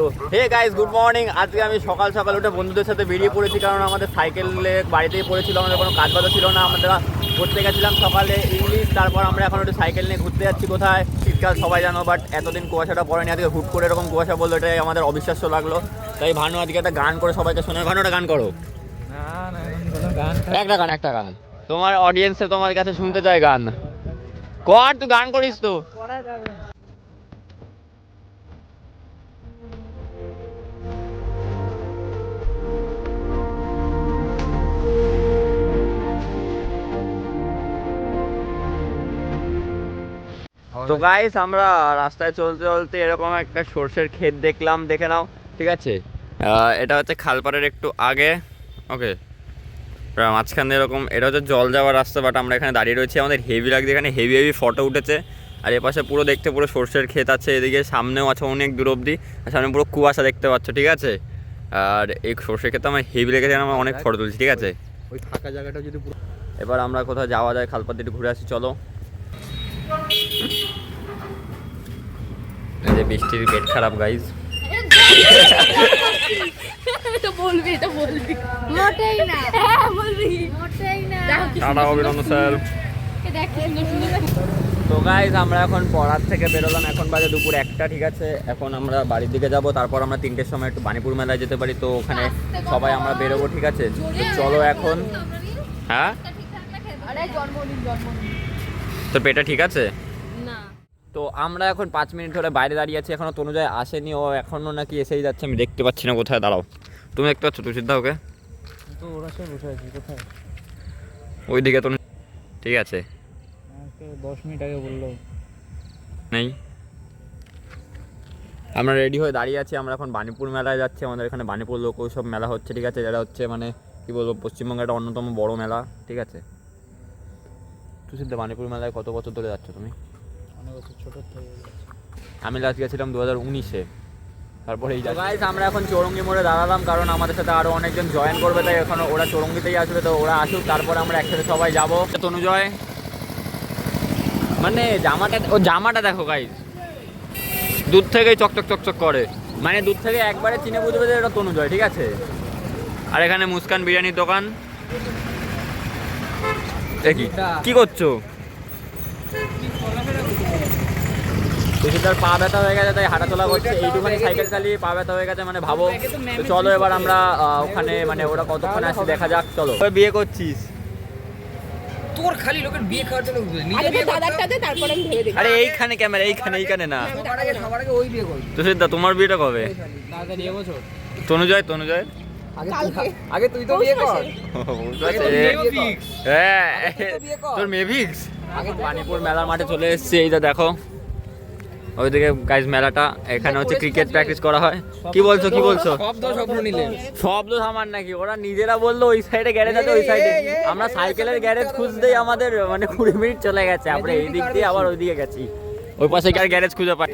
তো hey guys good morning আজকে আমি সকাল সকাল উঠে বন্ধুদের সাথে বেরিয়ে পড়েছি, কারণ আমাদের সাইকেলে বাড়িতেই পড়েছিল, আমাদের কোনো কাজ বাজা ছিল না, আমরা ঘুরতে গেছিলাম সকালে ইংলিশ, তারপর আমরা এখন একটু সাইকেল নিয়ে ঘুরতে যাচ্ছি কোথায়, শীতকাল সবাই জানো বাট এতদিন কুয়াশাটা পড়েনি, আজকে হুট করে এরকম কুয়াশা বলল এটাই আমাদের অবিশ্বাস্য লাগল। তাই ভানু, আজকে একটা গান করে সবাইকে শোনায় ভানু, একটা গান করো। একটা গান একটা গান। তোমার অডিয়েন্সে তোমার কাছে শুনতে চায় গান। কর, তুই গান করিস তো। তো গাইস আমরা রাস্তায় চলতে চলতে এরকম একটা সর্ষের ক্ষেত দেখলাম দেখে নাও ঠিক আছে? এটা হচ্ছে খালপাড়ের একটু আগে ওকে মাঝখানে এরকম এটা হচ্ছে জল যাওয়ার রাস্তা বাট আমরা এখানে দাঁড়িয়ে রয়েছি। আমাদের হেভি লাগছে এখানে হেভি হেভি ফটো উঠেছে। আর এপাশে পুরো দেখতে পুরো সর্ষের ক্ষেত আছে এদিকে সামনেও আছে অনেক দূর অবধি আর সামনে পুরো কুয়াশা দেখতে পাচ্ছ ঠিক আছে? আর এই সর্ষের ক্ষেতে আমার হেভি লেগেছে আমার অনেক ফটো তুলছি ঠিক আছে? ওই ফাঁকা জায়গাটা যদি এবার আমরা কোথাও যাওয়া যায় খালপাত একটু ঘুরে আসি চলো। এই যে বৃষ্টির পেট খারাপ গাইজ এটা বলবি এটা বলবি। মোটেই না। হ্যাঁ বলবি। মোটেই না। টাটা অভিনন্দন স্যার। দেখ কি সুন্দর সুন্দর তো গাইজ আমরা এখন পড়ার থেকে বেরোলাম। এখন বাজে দুপুর একটা ঠিক আছে? এখন আমরা বাড়ির দিকে যাব। তারপর আমরা তিনটের সময় একটু বানিপুর মেলায় যেতে পারি। তো ওখানে সবাই আমরা বেরোবো ঠিক আছে? তো চলো এখন। হ্যাঁ? জন্মদিন জন্মদিন। তোর পেটে ঠিক আছে? না। তো আমরা এখন পাঁচ মিনিট ধরে বাইরে দাঁড়িয়ে আছি এখনও তনুজয় আসেনি ও এখনও নাকি এসেই যাচ্ছে আমি দেখতে পাচ্ছি না কোথায় দাঁড়াও। তুমি দেখতে পাচ্ছ তুষিদ্ধা ওকে? তো ওরা সব বসে আছে কোথায়? ওই দিকে তনু ঠিক আছে। দশ মিনিট আগে বলল। নেই। আমরা রেডি হয়ে দাঁড়িয়ে আছি আমরা এখন বানিপুর মেলায় যাচ্ছি আমাদের এখানে বানিপুর লোক সব মেলা হচ্ছে ঠিক আছে? যেটা হচ্ছে মানে কি বলব পশ্চিমবঙ্গের একটা অন্যতম বড় মেলা ঠিক আছে? তুষিদ্ধা বানিপুর মেলায় কত বছর ধরে যাচ্ছ তুমি? অনেক বছর ছোট থেকে আমি লাস্ট গেছিলাম দু হাজার উনিশে। তারপরে এই গাইজ আমরা এখন চৌরঙ্গি মোড়ে দাঁড়ালাম কারণ আমাদের সাথে আরও অনেকজন জয়েন করবে তাই এখন ওরা চৌরঙ্গিতেই আসবে তো ওরা আসুক তারপরে আমরা একসাথে সবাই যাব। তনুজয় মানে জামাটা ও জামাটা দেখো গাইজ দূর থেকেই চকচক চকচক করে। মানে দূর থেকে একবারে চিনে বুঝবে যে এটা তনুজয় ঠিক আছে? আর এখানে মুস্কান বিরিয়ানির দোকান। এ কি? কি করছ? তার পা ব্যথা হয়ে গেছে তাই হাঁটাচলা করছে। এইটুখানি সাইকেল চালিয়ে পা ব্যথা হয়ে গেছে মানে ভাবো। চলো এবার আমরা ওখানে মানে ওরা কতক্ষণ আসি দেখা যাক চলো। বিয়ে করছিস? তোর খালি লোকের বিয়ে খাওয়ার জন্য নিজে আগে বিয়ে তো করতে দাদারটাতে তারপরে আমি ভেবে দেখি। আরে এইখানে ক্যামেরা এইখানে এইখানে না। সবার আগে ওই বিয়ে করবি। তো তোমার বিয়েটা কবে? এবছর তনুজয় তনুজয়। আগে। তুই- তো বিয়ে কর। তোর মেয়ে বিয়ে কর। হ্যাঁ। তোর মেভিক্স। আগে পানিপুর মেলার মাঠে চলে এসেছি এইটা দেখো। ওইদিকে গাইজ মেলাটা এখানে হচ্ছে ক্রিকেট প্র্যাকটিস করা হয়। কি বলছো কি বলছো? সব দোষ স্বপ্ন নিলে শব্দ থামার নাকি? ওরা নিজেরা বলল ওই সাইডে গ্যারেজ আছে ওই সাইডে আমরা সাইকেলের গ্যারেজ খুঁজতেই আমাদের মানে কুড়ি মিনিট চলে গেছে। আমরা এই দিক দিয়ে আবার ওইদিকে গেছি। ওই পাশে আর গ্যারেজ খুঁজে পাই?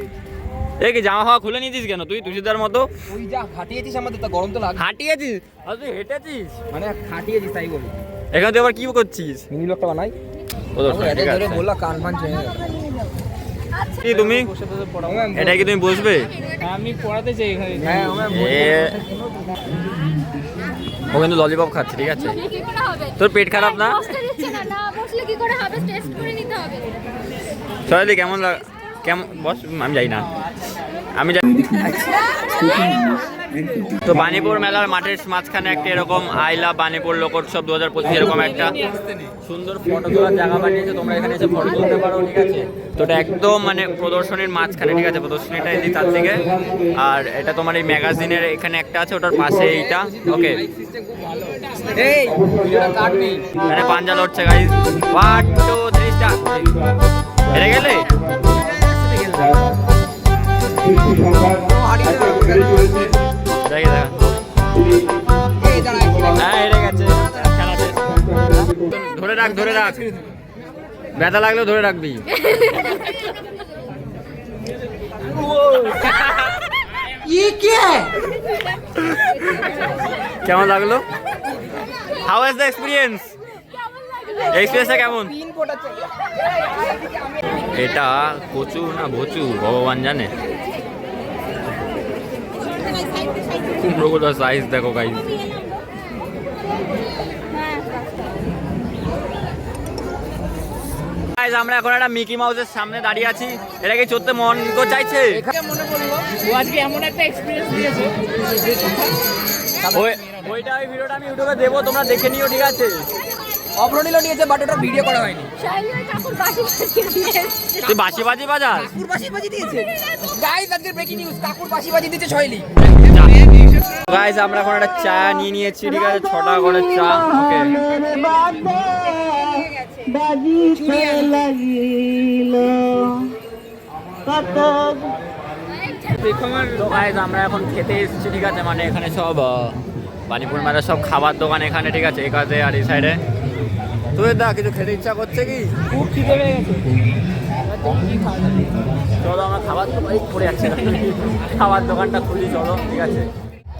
এই কি জামা ফামা খুলে নিয়েছিস কেন? তুই তুষিদার মতো? ওই যা হাঁটিয়েছিস আমাদের তা গরম তো লাগবে হাঁটিয়েছিস আর তুই হেঁটেছিস? মানে হাঁটিয়েছিস তাই বলি। এখানে তুই আবার কি করছিস? মিনি লোকটা বানাই? ও তো ঠিক আছে। বললা কান ফান ছেড়ে কি তুমি? এটা কি তুমি বসবে? আমি পড়াতে চাই এখানে। হ্যাঁ এ ও কিন্তু ললিপপ খাচ্ছে ঠিক আছে। তোর পেট খারাপ না? বসতে দিচ্ছে না না বসলে কি করে হবে? টেস্ট করে নিতে হবে। সরালি কেমন লাগ কেমন বস আমি যাই না। আমি যাই তো বানিপুর মেলার মাঠের মাঝখানে একটা এরকম আইলা বানিপুর লোকোৎসব দু হাজার পঁচিশ এরকম একটা সুন্দর ফটো তোলার জায়গা বানিয়েছে তোমরা এখানে এসে ফটো তুলতে পারো ঠিক আছে? তো এটা একদম মানে প্রদর্শনীর মাঝখানে ঠিক আছে? প্রদর্শনীটা এদিকে তার দিকে। আর এটা তোমার এই ম্যাগাজিনের এখানে একটা আছে ওটার পাশে এইটা। ওকে এই এখানে পাঞ্জা লড়ছে guys one two three star হেরে গেলে? রাখ ধরে রাখ। ব্যথা লাগলেও ধরে রাখবি। কেমন লাগল? হাউ ইজ দ্য এক্সপিরিয়েন্স এক্সপিরিয়েন্সটা কেমন? এটা কচু না ভচু ভগবান জানে। কুমড়োগুলোর সাইজ দেখো গাই আমরা এখন একটা মিকি মাউসের সামনে দাঁড়িয়ে আছি। এটা কি চড়তে মন তো চাইছে? মনে ও আজকে এমন একটা এক্সপিরিয়েন্স দিয়েছে। ওই ওইটা ওই ভিডিওটা আমি ইউটিউবে দেবো তোমরা দেখে নিও ঠিক আছে? অগ্রণীল নিয়েছে বাট ওটা ভিডিও করা হয়নি। তুই বাসি বাজি বাজাস? কাকুর বাসি বাজি দিয়েছে? গাইস আজকের ব্রেকিং নিউজ কাকুর বাসি বাজি দিতে ছয়লি। গাইজ আমরা এখন একটা চা নিয়ে নিয়েছি ঠিক আছে? ছটা করে চা। ওকে তো গাইজ আমরা এখন খেতে এসেছি ঠিক আছে? মানে এখানে সব মেলা সব খাবার দোকান এখানে ঠিক আছে? এই আর এই সাইডে তুই দা কিছু খেতে ইচ্ছা করছে কি? খুব খিদে পেয়ে গেছে। চলো আমরা খাবার দোকান পড়ে যাচ্ছি। খাবার দোকানটা খুলি চলো ঠিক আছে?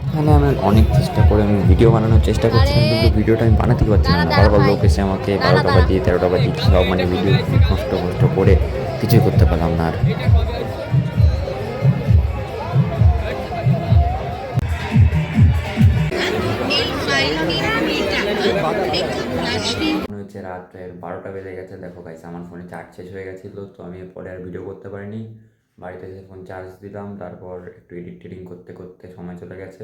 এখানে আমি অনেক চেষ্টা করে আমি ভিডিও বানানোর চেষ্টা করছিলাম আরে, কিন্তু ভিডিওটা আমি বানাতে পারছি না। বারবার লোক এসে আমাকে বারোটা। বাজিয়ে তেরোটা বাজিয়ে সব মানে ভিডিও নষ্ট নষ্ট করে কিছুই করতে পারলাম না আর। মনে হচ্ছে রাত প্রায় বারোটা বেজে গেছে। দেখো গাইছে আমার ফোনে চার্জ শেষ হয়ে গেছিল তো আমি পরে আর ভিডিও করতে পারিনি। বাড়িতে এসে ফোন চার্জ দিলাম, তারপর একটু এডিট টেডিং করতে করতে সময় চলে গেছে।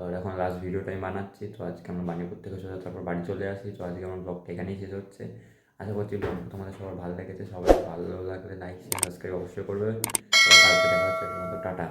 আর এখন লাস্ট ভিডিওটাই বানাচ্ছি, তো আজকে আমরা বানিপুর থেকে সোজা তারপর বাড়ি চলে আসি। তো আজকে আমার ব্লগটা এখানেই শেষ হচ্ছে। আশা করছি ব্লগটা তোমাদের সবার ভালো লেগেছে। সবাই ভালো লাগলে লাইক শেয়ার সাবস্ক্রাইব অবশ্যই করবে। কালকে দেখা হচ্ছে টাটা।